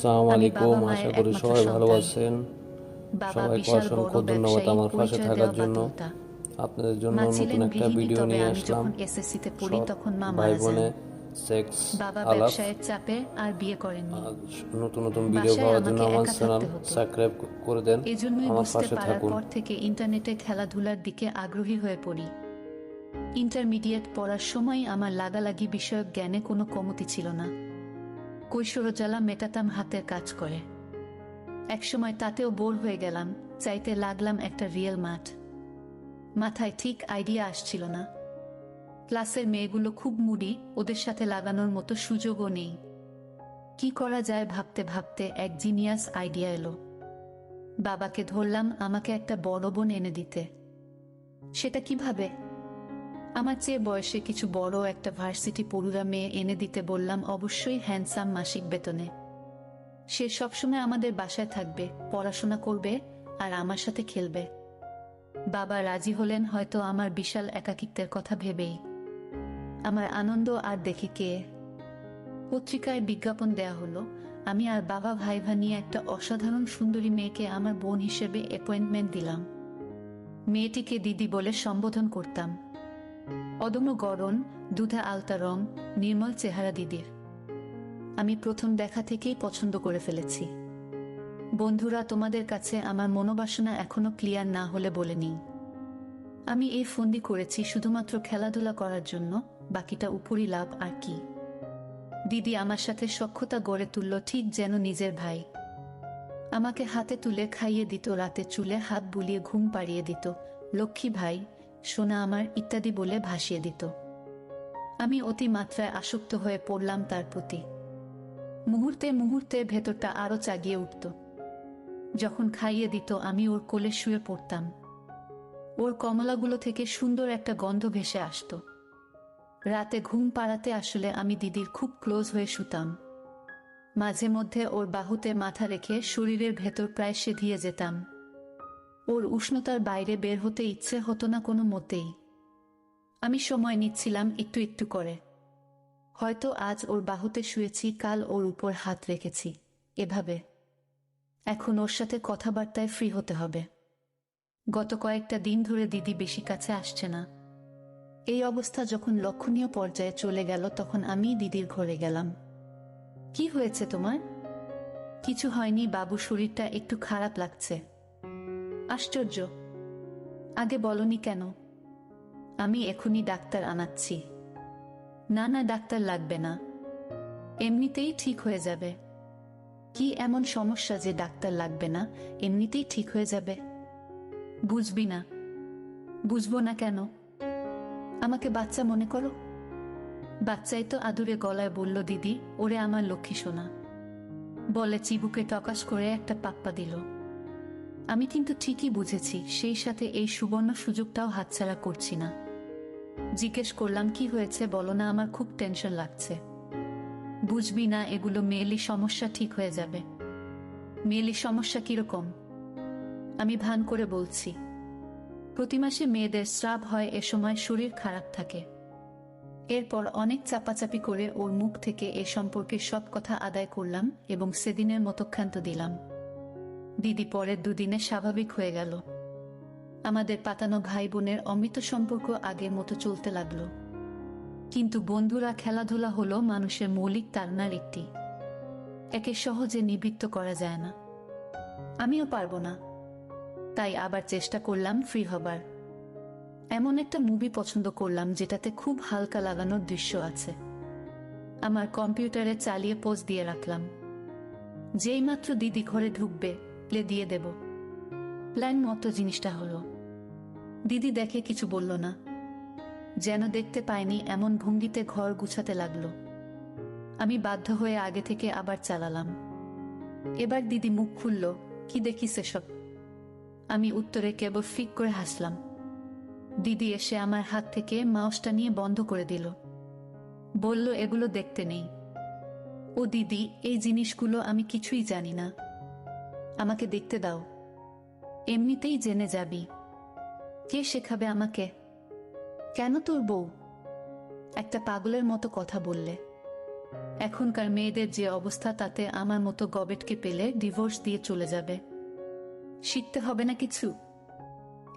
সালাম আলাইকুম আশা করি সবাই ভালো আছেন। সবাইকে অসংখ্য ধন্যবাদ আমার পাশে থাকার জন্য। আপনাদের জন্য নতুন একটা ভিডিও নিয়ে আসলাম। ভাই বোনে সেক্স আলাপ। নতুন নতুন ভিডিও পাওয়ার জন্য আমার চ্যানেল সাবস্ক্রাইব করে দেন। আমার পাশে থাকুন। পর থেকে ইন্টারনেটে খেলাধুলার দিকে আগ্রহী হয়ে পড়ি। ইন্টারমিডিয়েট পড়ার সময় আমার লাগালাগি বিষয়ক জ্ঞানে কোনো কমতি ছিল না। কৈশোরজ্বালা মেটাতাম হাতের কাজ করে। একসময় তাতেও বোর হয়ে গেলাম, চাইতে লাগলাম একটা রিয়েল মাঠ। মাথায় ঠিক আইডিয়া আসছিল না। ক্লাসের মেয়েগুলো খুব মুডি, ওদের সাথে লাগানোর মতো সুযোগও নেই। কি করা যায় ভাবতে ভাবতে এক জিনিয়াস আইডিয়া এলো। বাবাকে ধরলাম আমাকে একটা বড় বোন এনে দিতে। সেটা কীভাবে? আমার চেয়ে বয়সে কিছু বড় একটা ভার্সিটি পড়ুরা মেয়ে এনে দিতে বললাম, অবশ্যই হ্যান্ডসাম মাসিক বেতনে। সে সবসময় আমাদের বাসায় থাকবে, পড়াশোনা করবে আর আমার সাথে খেলবে। বাবা রাজি হলেন, হয়তো আমার বিশাল একাকিত্বের কথা ভেবেই। আমার আনন্দ আর দেখি কে। পত্রিকায় বিজ্ঞাপন দেয়া হলো, আমি আর বাবা ভাই ভা নিয়ে একটা অসাধারণ সুন্দরী মেয়েকে আমার বোন হিসেবে অ্যাপয়েন্টমেন্ট দিলাম। মেয়েটিকে দিদি বলে সম্বোধন করতাম। অদম্য গরণ দুধে আলতা রং, নির্মল চেহারা দিদির। আমি প্রথম দেখা থেকেই পছন্দ করে ফেলেছি। বন্ধুরা, তোমাদের কাছে আমার মনোবাসনা এখনও ক্লিয়ার না হলে বলে নিই। আমি এই ফন্দি করেছি শুধুমাত্র খেলাধুলা করার জন্য, বাকিটা উপরই লাভ আর কি। দিদি আমার সাথে সক্ষতা গড়ে তুলল ঠিক যেন নিজের ভাই। আমাকে হাতে তুলে খাইয়ে দিত, রাতে চুলে হাত বুলিয়ে ঘুম পাড়িয়ে দিত। লক্ষ্মী ভাই সোনা আমার ইত্যাদি বলে ভাসিয়ে দিত। আমি অতি মাত্রায় আসক্ত হয়ে পড়লাম তার প্রতি। মুহূর্তে মুহূর্তে ভেতরটা আরও চাগিয়ে উঠত। যখন খাইয়ে দিত, আমি ওর কোলে শুয়ে পড়তাম। ওর কমলাগুলো থেকে সুন্দর একটা গন্ধ ভেসে আসতো। রাতে ঘুম পাড়াতে আসলে আমি দিদির খুব ক্লোজ হয়ে শুতাম। মাঝে মধ্যে ওর বাহুতে মাথা রেখে শরীরের ভেতর প্রায় সেধিয়ে যেতাম। ওর উষ্ণতার বাইরে বের হতে ইচ্ছে হতো না কোনো মতেই। আমি সময় নিচ্ছিলাম একটু একটু করে। হয়তো আজ ওর বাহুতে শুয়েছি, কাল ওর উপর হাত রেখেছি, এভাবে। এখন ওর সাথে কথাবার্তায় ফ্রি হতে হবে। গত কয়েকটা দিন ধরে দিদি বেশি কাছে আসছে না। এই অবস্থা যখন লক্ষণীয় পর্যায়ে চলে গেল, তখন আমি দিদির ঘরে গেলাম। কি হয়েছে তোমার? কিছু হয়নি বাবু শরীরটা একটু খারাপ লাগছে। আশ্চর্য। আগে বলনি কেন? আমি এখনই ডাক্তার আনাচ্ছি। না না, ডাক্তার লাগবে না। এমনিতেই ঠিক হয়ে যাবে। কি এমন সমস্যা যে ডাক্তার লাগবে না, এমনিতেই ঠিক হয়ে যাবে? বুঝবি না। বুঝব না কেন? আমাকে বাচ্চা মনে করো? বাচ্চাই তো আদুরে গলায় বলল, দিদি, ওরে আমার লক্ষ্মী সোনা। বলে চিবুকে টকাস করে একটা পাপ্পা দিল। আমি কিন্তু ঠিকই বুঝেছি, সেই সাথে এই সুবর্ণ সুযোগটাও হাতছাড়া করছি না। জিজ্ঞেস করলাম, কি হয়েছে? বলো না, আমার খুব টেনশন লাগছে। বুঝবি না, এগুলো মেয়েলি সমস্যা ঠিক হয়ে যাবে। মেয়েলি সমস্যা কীরকম? আমি ভান করে বলছি, প্রতি মাসে মেয়েদের স্রাব হয়, এ সময় শরীর খারাপ থাকে। এরপর অনেক চাপাচাপি করে ওর মুখ থেকে এ সম্পর্কে সব কথা আদায় করলাম এবং সেদিনের মতো ক্ষান্ত দিলাম। দিদি পরের দুদিনে স্বাভাবিক হয়ে গেল। আমাদের পাতানো ভাই বোনের অমৃত সম্পর্ক আগের মতো চলতে লাগল। কিন্তু বন্ধুরা খেলাধুলা হলো মানুষের মৌলিক তাড়নার একটি। একে সহজে নিবৃত্ত করা যায় না। আমিও পারব না। তাই আবার চেষ্টা করলাম ফ্রি হবার। এমন একটা মুভি পছন্দ করলাম যেটাতে খুব হালকা লাগানোর দৃশ্য আছে। আমার কম্পিউটারে চালিয়ে পোজ দিয়ে রাখলাম। যেই মাত্র দিদি ঘরে ঢুকবে প্লে দিয়ে দেব। প্ল্যান মতো জিনিসটা হলো, দিদি দেখে কিছু বলল না, যেন দেখতে পায়নি এমন ভঙ্গিতে ঘর গুছাতে লাগল। আমি বাধ্য হয়ে আগে থেকে আবার চালালাম। এবার দিদি মুখ খুলল, কি দেখিস এসব? আমি উত্তরে কেবল ফিক করে হাসলাম। দিদি এসে আমার হাত থেকে মাউসটা নিয়ে বন্ধ করে দিল। বলল, এগুলো দেখতে নেই। ও দিদি, এই জিনিসগুলো আমি কিছুই জানি না। আমাকে দেখতে দাও। এমনিতেই জেনে যাবি। কে শেখাবে আমাকে? কেন তোর বউ? একটা পাগলের মতো কথা বললে। এখনকার মেয়েদের যে অবস্থা, তাতে আমার মতো গবেটকে পেলে ডিভোর্স দিয়ে চলে যাবে। শিখতে হবে না কিছু?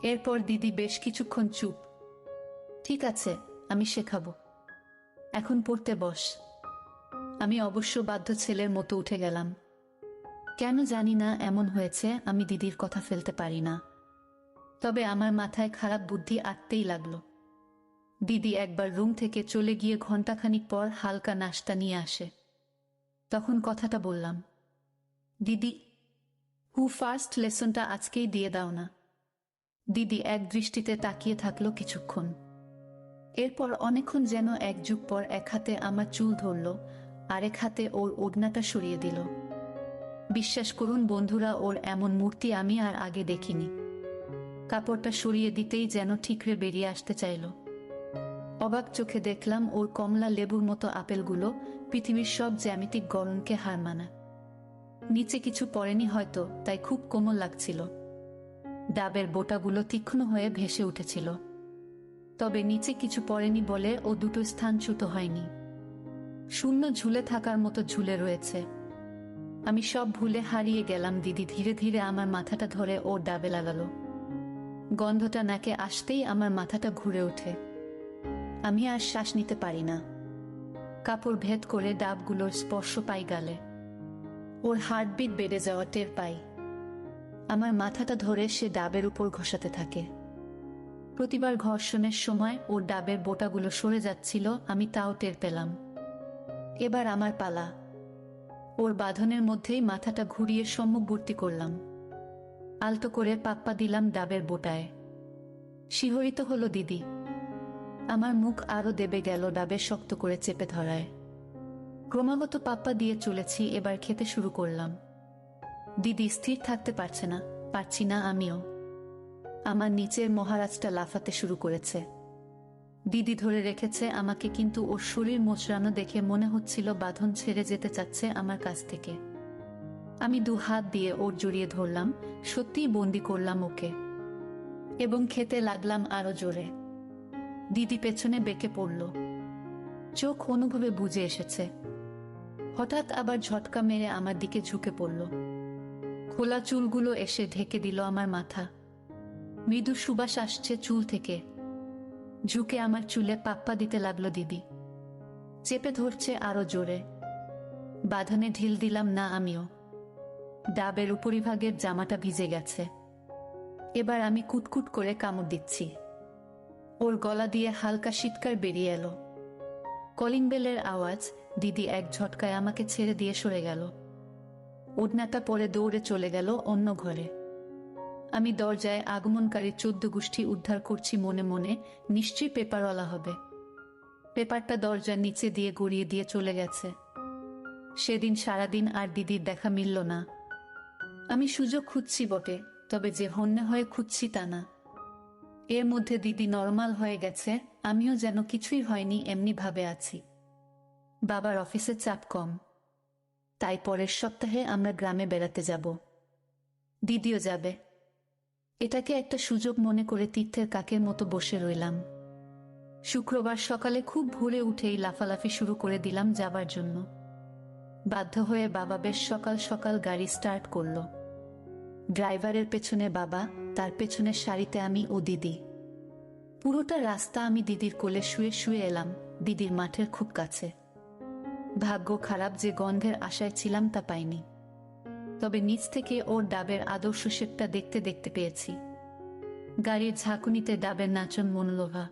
এরপর দিদি বেশ কিছুক্ষণ চুপ। ঠিক আছে, আমি শেখাবো। এখন পড়তে বস। আমি অবশ্য বাধ্য ছেলের মতো উঠে গেলাম। কেন জানি না এমন হয়েছে, আমি দিদির কথা ফেলতে পারি না। তবে আমার মাথায় খারাপ বুদ্ধি আটতেই লাগল। দিদি একবার রুম থেকে চলে গিয়ে ঘন্টাখানিক পর হালকা নাস্তা নিয়ে আসে। তখন কথাটা বললাম, দিদি, হু ফার্স্ট লেসনটা আজকেই দিয়ে দাও না। দিদি এক দৃষ্টিতে তাকিয়ে থাকল কিছুক্ষণ। এরপর অনেকক্ষণ যেন এক যুগ পর এক হাতে আমার চুল ধরল, আরেক হাতে ওর ওড়নাটা সরিয়ে দিল। বিশ্বাস করুন বন্ধুরা, ওর এমন মূর্তি আমি আর আগে দেখিনি। কাপড়টা সরিয়ে দিতেই যেন ঠিকরে বেরিয়ে আসতে চাইল। অবাক চোখে দেখলাম ওর কমলা লেবুর মতো আপেলগুলো পৃথিবীর সব জ্যামিতিক গড়নকে হার মানা। নিচে কিছু পড়েনি হয়তো, তাই খুব কোমল লাগছিল। ডাবের বোটাগুলো তীক্ষ্ণ হয়ে ভেসে উঠেছিল। তবে নিচে কিছু পড়েনি বলে ও দুটো স্থানচ্যুত হয়নি। শূন্য ঝুলে থাকার মতো ঝুলে রয়েছে। আমি সব ভুলে হারিয়ে গেলাম, দিদি। ধীরে ধীরে আমার মাথাটা ধরে ও ডাবে লাগালো। গন্ধটা নাকে আসতেই আমার মাথাটা ঘুরে ওঠে। আমি আর শ্বাস নিতে পারি না। কাপড় ভেদ করে ডাবগুলোর স্পর্শ পাই গালে। ওর হার্টবিট বেড়ে যাওয়া টের পাই। আমার মাথাটা ধরে সে ডাবের উপর ঘষাতে থাকে। প্রতিবার ঘর্ষণের সময় ওর ডাবের বোটাগুলো সরে যাচ্ছিল, আমি তাও টের পেলাম। এবার আমার পালা। ওর বাঁধনের মধ্যেই মাথাটা ঘুরিয়ে সম্মুখবর্তী করলাম। আলতো করে পাপ্পা দিলাম ডাবের বোটায়। শিহরিত হলো দিদি। আমার মুখ আরও দেবে গেল ডাবে শক্ত করে চেপে ধরায়। ক্রমাগত পাপ্পা দিয়ে চলেছি, এবার খেতে শুরু করলাম। দিদি স্থির থাকতে পারছে না, পারছি না আমিও। আমার নিচের মহারাজটা লাফাতে শুরু করেছে। দিদি ধরে রেখেছে আমাকে কিন্তু ওর শরীর মোচড়ানো দেখে মনে হচ্ছিল বাঁধন ছেড়ে যেতে চাচ্ছে আমার কাছ থেকে। আমি দু হাত দিয়ে ওর জড়িয়ে ধরলাম, সত্যিই বন্দি করলাম ওকে। এবং খেতে লাগলাম আরও জোরে। দিদি পেছনে বেঁকে পড়ল। চোখ অনুভবে বুঝে এসেছে। হঠাৎ আবার ঝটকা মেরে আমার দিকে ঝুঁকে পড়ল। খোলা চুলগুলো এসে ঢেকে দিল আমার মাথা। মৃদু সুবাস আসছে চুল থেকে। ঝুঁকে আমার চুলে পাপ্পা দিতে লাগল দিদি। চেপে ধরছে আরও জোরে। বাঁধনে ঢিল দিলাম না আমিও। ডাবের উপরিভাগের জামাটা ভিজে গেছে। এবার আমি কুটকুট করে কামড় দিচ্ছি। ওর গলা দিয়ে হালকা শীতকার বেরিয়ে এলো। কলিং বেলের আওয়াজ দিদি এক ঝটকায় আমাকে ছেড়ে দিয়ে সরে গেল। ওড়নাটা পরে দৌড়ে চলে গেল অন্য ঘরে। আমি দরজায় আগমনকারী চোদ্দ গোষ্ঠী উদ্ধার করছি মনে মনে, নিশ্চয়ই পেপারওয়ালা হবে। পেপারটা দরজার নিচে দিয়ে গড়িয়ে দিয়ে চলে গেছে। সেদিন সারাদিন আর দিদির দেখা মিলল না। আমি সুযোগ খুঁজছি বটে, তবে যে হন্যে হয়ে খুঁজছি তা না। এর মধ্যে দিদি নর্মাল হয়ে গেছে, আমিও যেন কিছুই হয়নি এমনি ভাবে আছি। বাবার অফিসে চাপ কম। তাই পরের সপ্তাহে আমরা গ্রামে বেড়াতে যাব। দিদিও যাবে। এটাকে একটা সুযোগ মনে করে তীর্থের কাকের মতো বসে রইলাম। শুক্রবার সকালে খুব ভোরে উঠেই লাফালাফি শুরু করে দিলাম যাবার জন্য। বাধ্য হয়ে বাবা বেশ সকাল সকাল গাড়ি স্টার্ট করল। ড্রাইভারের পেছনে বাবা, তার পেছনের সারিতে আমি ও দিদি। পুরোটা রাস্তা আমি দিদির কোলে শুয়ে শুয়ে এলাম, দিদির মাঠের খুব কাছে। ভাগ্য খারাপ যে গন্ধের আশায় ছিলাম তা পাইনি। তবে নিচ থেকে ওর ডাবের আদর্শ শেপটা দেখতে দেখতে পেয়েছি। গাড়ির ঝাঁকুনিতে ডাবের নাচন মনোলোভা।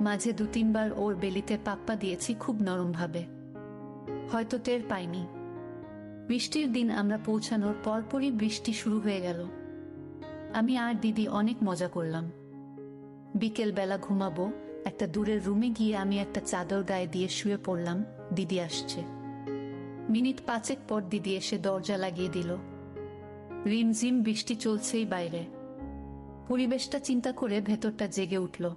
মাঝে দু তিনবার ওর বেলিতে পাপ্পা দিয়েছি খুব নরমভাবে। হয়তো টের পাইনি। বৃষ্টির দিন আমরা পৌঁছানোর পরপরই বৃষ্টি শুরু হয়ে গেল। আমি আর দিদি অনেক মজা করলাম। বিকেল বেলা ঘুমাবো, একটা দূরের রুমে গিয়ে আমি একটা চাদর গায়ে দিয়ে শুয়ে পড়লাম, দিদি আসছে। মিনিট পাঁচেক পর দিদি এসে দরজা লাগিয়ে দিল। রিমঝিম বৃষ্টি চলছেই বাইরে। পরিবেশটা চিন্তা করে ভেতরটা জেগে উঠল।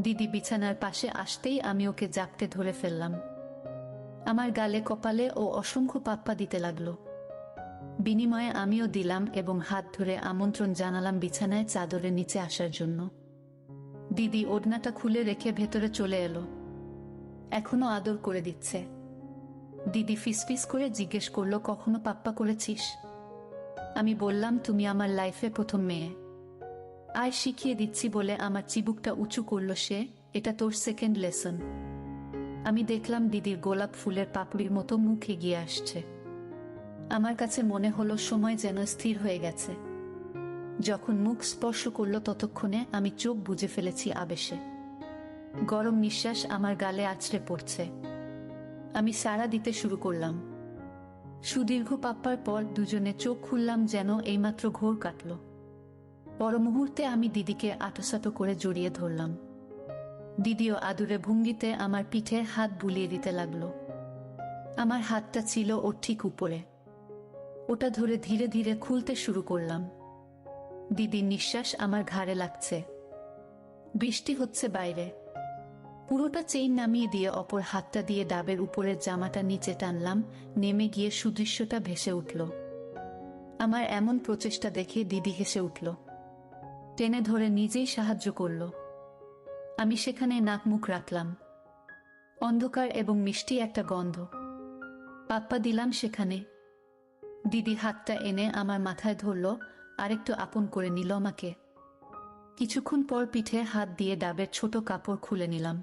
দিদি বিছানার পাশে আসতেই আমি ওকে জাপটে ধরে ফেললাম। আমার গালে কপালে ও অসংখ্য পাপ্পা দিতে লাগল। বিনিময়ে আমিও দিলাম এবং হাত ধরে আমন্ত্রণ জানালাম বিছানায় চাদরের নিচে আসার জন্য। দিদি ওড়নাটা খুলে রেখে ভেতরে চলে এলো। এখনও আদর করে দিচ্ছে। দিদি ফিসফিস করে জিজ্ঞেস করল, কখনো পাপ্পা করেছিস? আমি বললাম, তুমি আমার লাইফে প্রথম মেয়ে। আয় শিখিয়ে দিচ্ছি বলে আমার চিবুকটা উঁচু করল সে, এটা তোর সেকেন্ড লেসন আমি দেখলাম দিদির গোলাপ ফুলের পাপড়ির মতো মুখ এগিয়ে আসছে। আমার কাছে মনে হলো, সময় যেন স্থির হয়ে গেছে। যখন মুখ স্পর্শ করল ততক্ষণে, আমি চোখ বুজে ফেলেছি আবেশে। গরম নিঃশ্বাস আমার গালে আছড়ে পড়ছে। আমি সাড়া দিতে শুরু করলাম। সুদীর্ঘ পাপ্পার পর দুজনে চোখ খুললাম যেন এইমাত্র ঘোর কাটল। পর মুহূর্তে আমি দিদিকে আটোসাটো করে জড়িয়ে ধরলাম। দিদিও আদুরে ভঙ্গিতে আমার পিঠে হাত বুলিয়ে দিতে লাগল। আমার হাতটা ছিল ওর ঠিক উপরে। ওটা ধরে ধীরে ধীরে খুলতে শুরু করলাম। দিদির নিঃশ্বাস আমার ঘাড়ে লাগছে। বৃষ্টি হচ্ছে বাইরে। পুরোটা চেইন নামিয়ে দিয়ে অপর হাতটা দিয়ে ডাবের উপরের জামাটা নিচে টানলাম, নেমে গিয়ে সুদৃশ্যটা ভেসে উঠল। আমার এমন প্রচেষ্টা দেখে দিদি হেসে উঠল। টেনে ধরে নিজেই সাহায্য করল। আমি সেখানে নাক মুখ রাখলাম। অন্ধকার এবং মিষ্টি একটা গন্ধ। পাপ্পা দিলাম সেখানে। দিদি হাতটা এনে আমার মাথায় ধরল, আরেকটু আপন করে নিল আমাকে। কিছুক্ষণ পর পিঠে হাত দিয়ে ডাবের ছোট কাপড় খুলে নিলাম।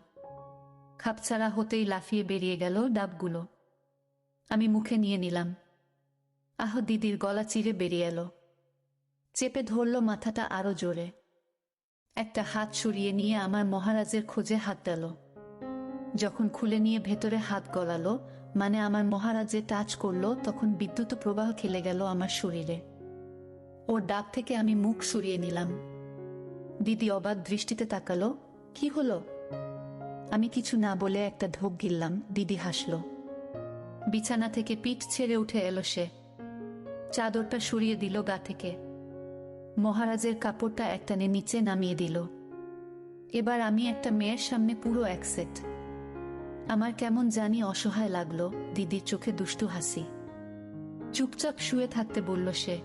খাপছাড়া হতেই লাফিয়ে বেরিয়ে গেল ডাবগুলো। আমি মুখে নিয়ে নিলাম। আহ, দিদির গলা চিরে বেরিয়ে এলো। চেপে ধরল মাথাটা আরও জোরে। একটা হাত সরিয়ে নিয়ে আমার মহারাজের খোঁজে হাত দিল। যখন খুলে নিয়ে ভেতরে হাত গলালো মানে আমার মহারাজে টাচ করল, তখন বিদ্যুৎ প্রবাহ খেলে গেল আমার শরীরে। ওর ডাক থেকে আমি মুখ সরিয়ে নিলাম। দিদি অবাক দৃষ্টিতে তাকালো, কি হলো? আমি কিছু না বলে একটা ঢোক গিললাম, দিদি হাসল। বিছানা থেকে পিঠ ছেড়ে উঠে এলো সে। চাদরটা সরিয়ে দিল গা থেকে। মহারাজের কাপড়টা একটানে নিচে নামিয়ে দিল। এবার আমি একটা মেয়ের সামনে পুরো এক সেট। আমার কেমন জানি অসহায় লাগল, দিদির চোখে দুষ্টু হাসি। চুপচাপ শুয়ে থাকতে বলল সে।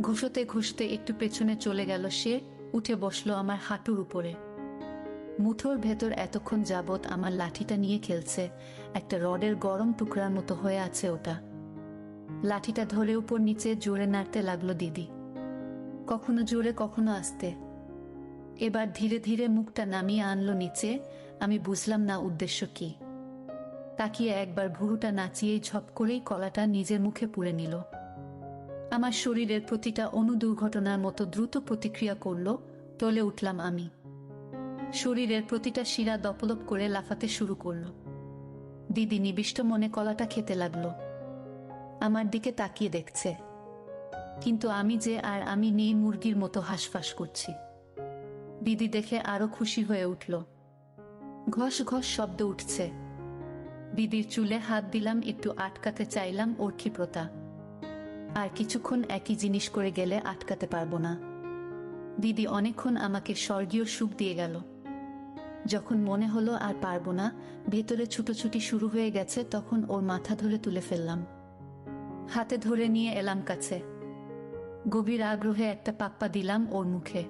ঘুষতে ঘুষতে একটু পেছনে চলে গেল সে, উঠে বসল আমার হাঁটুর উপরে। মুঠোর ভেতর এতক্ষণ যাবৎ আমার লাঠিটা নিয়ে খেলছে। একটা রডের গরম টুকরার মতো হয়ে আছে ওটা। লাঠিটা ধরে উপর নিচে জোরে নাড়তে লাগল দিদি। কখনো জোরে, কখনো আসতে। এবার ধীরে ধীরে মুখটা নামিয়ে আনলো নিচে। আমি বুঝলাম না উদ্দেশ্য কি। তাকিয়ে একবার ভুরুটা নাচিয়েই ঝপ করেই কলাটা নিজের মুখে পুড়ে নিল। আমার শরীরের প্রতিটা অনু দুর্ঘটনার মতো দ্রুত প্রতিক্রিয়া করল টলে উঠলাম আমি। শরীরের প্রতিটা শিরা দপলপ করে লাফাতে শুরু করল। দিদি নিবিষ্ট মনে কলাটা খেতে লাগল। আমার দিকে তাকিয়ে দেখছে। কিন্তু আমি যে আর আমি নেই মুরগির মতো হাঁসফাঁস করছি। দিদি দেখে আরও খুশি হয়ে উঠল। ঘস ঘস শব্দ উঠছে। দিদির চুলে হাত দিলাম, একটু আটকাতে চাইলাম ওর ক্ষিপ্রতা আর কিছুক্ষণ একই জিনিস করে গেলে আটকাতে পারব না। দিদি অনেকক্ষণ আমাকে স্বর্গীয় সুখ দিয়ে গেল। যখন মনে হলো আর পারব না, ভেতরে ছুটোছুটি শুরু হয়ে গেছে, তখন ওর মাথা ধরে তুলে ফেললাম। হাতে ধরে নিয়ে এলাম কাছে। গভীর আগ্রহে একটা পাপ্পা দিলাম ওর মুখে।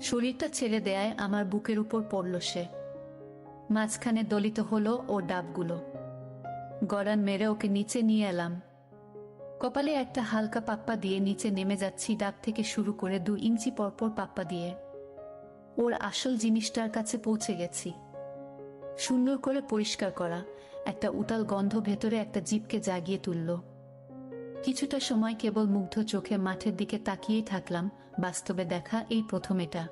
শরীরটা ছেড়ে দেয় আমার বুকের উপর পড়ল সে। মাঝখানে দলিত হলো ওর ডাবগুলো। গড়ান মেরে ওকে নিচে নিয়ে এলাম। কপালে একটা হালকা পাপ্পা দিয়ে নিচে নেমে যাচ্ছি, ডাব থেকে শুরু করে দু ইঞ্চি পরপর পাপ্পা দিয়ে। ওর আসল জিনিসটার কাছে পৌঁছে গেছি। সুন্দর করে পরিষ্কার করা, একটা উতাল গন্ধ ভেতরে একটা জীবকে জাগিয়ে তুলল। কিছুটা সময় কেবল মুগ্ধ চোখে মাঠের দিকে তাকিয়েই থাকলাম, বাস্তবে দেখা এই প্রথম এটা।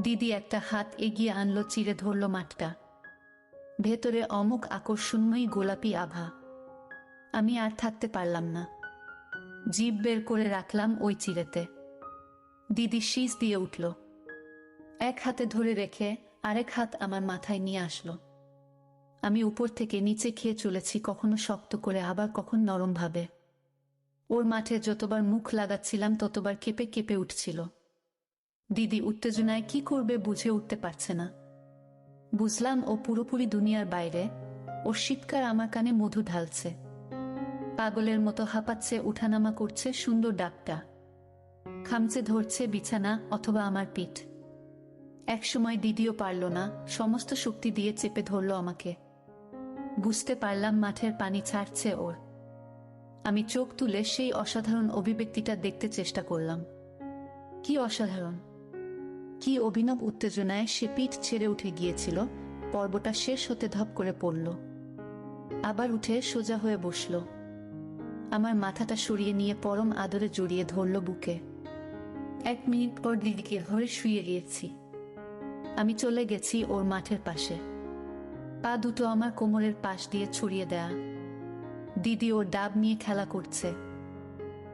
দিদি একটা হাত এগিয়ে আনলো, চিরে ধরল মাঠটা। ভেতরে অমুক আকর্ষণময়ী গোলাপি আভা। আমি আর থাকতে পারলাম না। জিভ বের করে রাখলাম ওই চিরেতে। দিদি শীষ দিয়ে উঠল। এক হাতে ধরে রেখে আরেক হাত আমার মাথায় নিয়ে আসলো। আমি উপর থেকে নিচে খেয়ে চলেছি, কখনো শক্ত করে, আবার কখন নরম ভাবে ওর মাঠে যতবার মুখ লাগাচ্ছিলাম, ততবার কেঁপে কেঁপে উঠছিল। দিদি উত্তেজনায় কি করবে বুঝে উঠতে পারছে না। বুঝলাম ও পুরোপুরি দুনিয়ার বাইরে। ওর শীতকার আমার কানে মধু ঢালছে। পাগলের মতো হাঁপাচ্ছে, উঠানামা করছে, সুন্দর ডাকটা। খামচে ধরছে বিছানা অথবা আমার পিঠ। একসময় দিদিও পারল না, সমস্ত শক্তি দিয়ে চেপে ধরল আমাকে। বুঝতে পারলাম মাঠের পানি ছাড়ছে ওর। আমি চোখ তুলে সেই অসাধারণ অভিব্যক্তিটা দেখতে চেষ্টা করলাম। কি অসাধারণ! কি অভিনব উত্তেজনায় সে পিঠ ছেড়ে উঠে গিয়েছিল, পর্বটা শেষ হতে ধপ করে পড়ল। আবার উঠে সোজা হয়ে বসল। আমার মাথাটা সরিয়ে নিয়ে পরম আদরে জড়িয়ে ধরল বুকে। এক মিনিট পর দিদিকে ঘরে শুয়ে গিয়েছি। আমি চলে গেছি ওর মাঠের পাশে। পা দুটো আমার কোমরের পাশ দিয়ে ছড়িয়ে দেয়া। দিদি ওর ডাব নিয়ে খেলা করছে।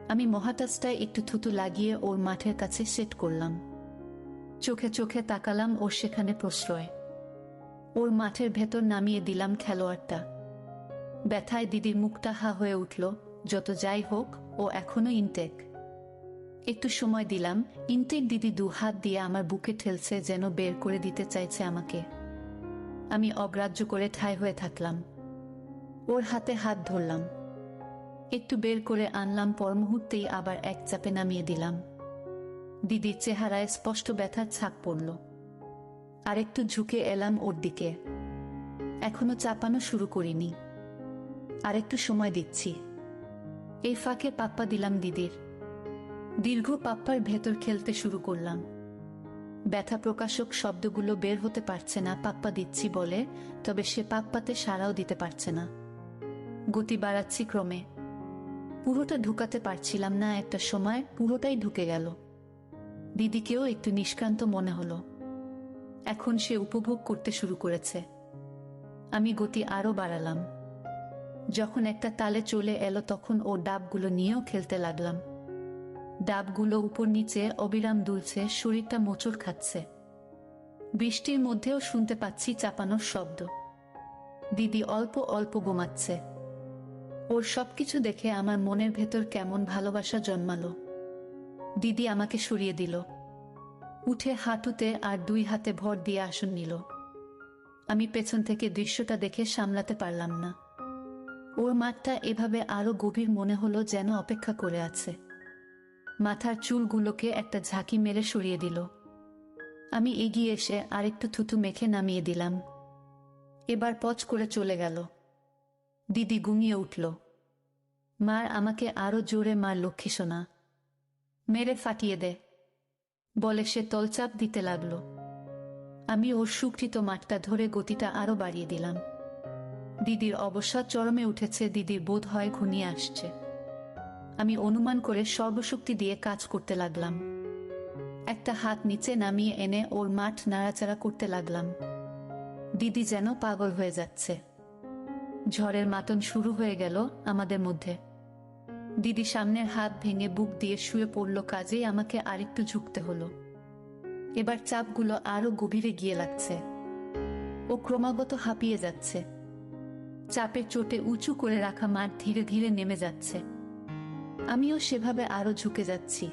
আমি মহাটাসটায় একটু থুতু লাগিয়ে ওর মাঠের কাছে সেট করলাম। চোখে চোখে তাকালাম ওর সেখানে প্রশ্রয়। ওর মাঠের ভেতর নামিয়ে দিলাম খেলোয়াড়টা। ব্যথায় দিদির মুখটা হা হয়ে উঠল, যত যাই হোক, ও এখনও ইনটেক একটু সময় দিলাম। ইনটেক দিদি দু হাত দিয়ে আমার বুকে ঠেলছে যেন বের করে দিতে চাইছে আমাকে। আমি অগ্রাহ্য করে ঠাই হয়ে থাকলাম। ওর হাতে হাত ধরলাম। একটু বের করে আনলাম, পর মুহূর্তেই আবার এক চাপে নামিয়ে দিলাম। দিদির চেহারায় স্পষ্ট ব্যথার ছাপ পড়ল। আর একটু ঝুঁকে এলাম ওর দিকে। এখনও চাপানো শুরু করিনি। আর একটু সময় দিচ্ছি। এই ফাঁকে পাপ্পা দিলাম দিদির। দীর্ঘ পাপ্পার ভেতর খেলতে শুরু করলাম। ব্যথা প্রকাশক শব্দগুলো বের হতে পারছে না, পাপ্পা দিচ্ছি বলে, তবে সে পাপ্পাতে সাড়াও দিতে পারছে না। গতি বাড়াচ্ছি ক্রমে। পুরোটা ঢুকাতে পারছিলাম না একটা সময়, পুরোটাই ঢুকে গেল। দিদিকেও একটু নিষ্ক্রান্ত মনে হলো। এখন সে উপভোগ করতে শুরু করেছে। আমি গতি আরও বাড়ালাম। যখন একটা তালে চলে এলো, তখন ও ডাবগুলো নিয়েও খেলতে লাগলাম। ডাবগুলো উপর নিচে অবিরাম দুলছে, শরীরটা মোচড় খাচ্ছে। বৃষ্টির মধ্যেও শুনতে পাচ্ছি চাপানোর শব্দ। দিদি অল্প অল্প ঘুমাচ্ছে। ওর সবকিছু দেখে আমার মনের ভেতর কেমন ভালোবাসা জন্মালো। দিদি আমাকে সরিয়ে দিল। উঠে হাঁটুতে আর দুই হাতে ভর দিয়ে আসন নিল। আমি পেছন থেকে দৃশ্যটা দেখে সামলাতে পারলাম না। ওর মাঠটা এভাবে আরও গভীর মনে হলো যেন অপেক্ষা করে আছে। মাথার চুলগুলোকে একটা ঝাঁকি মেরে সরিয়ে দিল। আমি এগিয়ে এসে আরেকটু থুতু মেখে নামিয়ে দিলাম। এবার পচ করে চলে গেল। দিদি গুমিয়ে উঠল। মার আমাকে আরও জোরে মার লক্ষ্মী সোনা। মেরে ফাটিয়ে দে। বলে সে তলচাপ দিতে লাগল। আমি ওর সুকৃত মাঠটা ধরে গতিটা আরও বাড়িয়ে দিলাম। দিদির অবসাদ চরমে উঠেছে, দিদির বোধ হয় ঘনিয়ে আসছে। আমি অনুমান করে সর্বশক্তি দিয়ে কাজ করতে লাগলাম। একটা হাত নিচে নামিয়ে এনে ওর মাঠ নাড়াচাড়া করতে লাগলাম। দিদি যেন পাগল হয়ে যাচ্ছে। ঝড়ের মাতন শুরু হয়ে গেল আমাদের মধ্যে। দিদি সামনের হাত ভেঙে বুক দিয়ে শুয়ে পড়ল কাজেই আমাকে আরেকটু ঝুঁকতে হলো। এবার চাপগুলো আরও গভীরে গিয়ে লাগছে। ও ক্রমাগত হাঁপিয়ে যাচ্ছে। চাপের চোটে উঁচু করে রাখা মাঠ ধীরে ধীরে নেমে যাচ্ছে। আমিও সেভাবে আরও ঝুঁকে যাচ্ছি।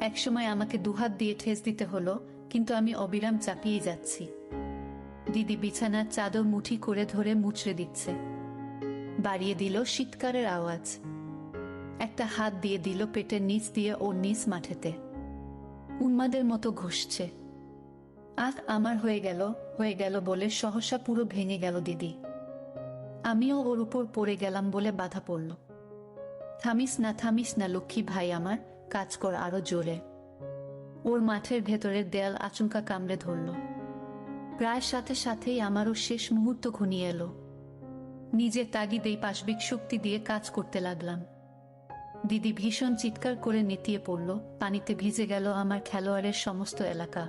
একসময় আমাকে দুহাত দিয়ে ঠেস দিতে হলো, কিন্তু আমি অবিরাম চাপিয়ে যাচ্ছি। দিদি বিছানার চাদর মুঠি করে ধরে মুচড়ে দিচ্ছে। বাড়িয়ে দিল শীতকারের আওয়াজ। একটা হাত দিয়ে দিল পেটের নিচ দিয়ে ওর নিচ মাঠেতে। উন্মাদের মতো ঘষছে। আখ আমার হয়ে গেল হয়ে গেল বলে সহসা পুরো ভেঙে গেল দিদি। আমিও ওর উপর পড়ে গেলাম বলে বাধা পড়ল। থামিস না থামিস না, লক্ষ্মী ভাই আমার, কাজ কর আরও জোরে। ওর মাঠের ভেতরের দেয়াল আচমকা কামড়ে ধরল। প্রায় সাথে সাথেই আমারও শেষ মুহূর্ত ঘনিয়ে এলো। নিজের তাগিদেই পাশবিক শক্তি দিয়ে কাজ করতে লাগলাম। দিদি ভীষণ চিৎকার করে নেতিয়ে পড়ল, পানিতে ভিজে গেল আমার খেলোয়াড়ের সমস্ত এলাকা।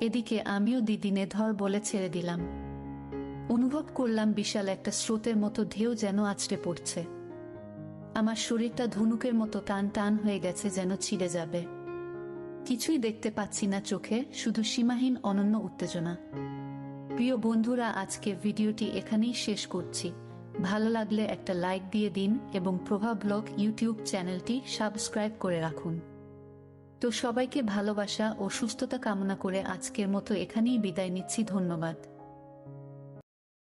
এদিকে আমিও দিদিনে ধর বলে ছেড়ে দিলাম। অনুভব করলাম বিশাল একটা স্রোতের মতো ঢেউ যেন আছড়ে পড়ছে। আমার শরীরটা ধনুকের মতো টান টান হয়ে গেছে যেন ছিঁড়ে যাবে। কিছুই দেখতে পাচ্ছি না চোখে, শুধু সীমাহীন অনন্য উত্তেজনা। প্রিয় বন্ধুরা, আজকে ভিডিওটি এখানেই শেষ করছি। ভালো লাগলে একটা লাইক দিয়ে দিন এবং প্রভাব ব্লগ ইউটিউব চ্যানেলটি সাবস্ক্রাইব করে রাখুন। তো সবাইকে ভালোবাসা ও সুস্থতা কামনা করে আজকের মতো এখানেই বিদায় নিচ্ছি, ধন্যবাদ।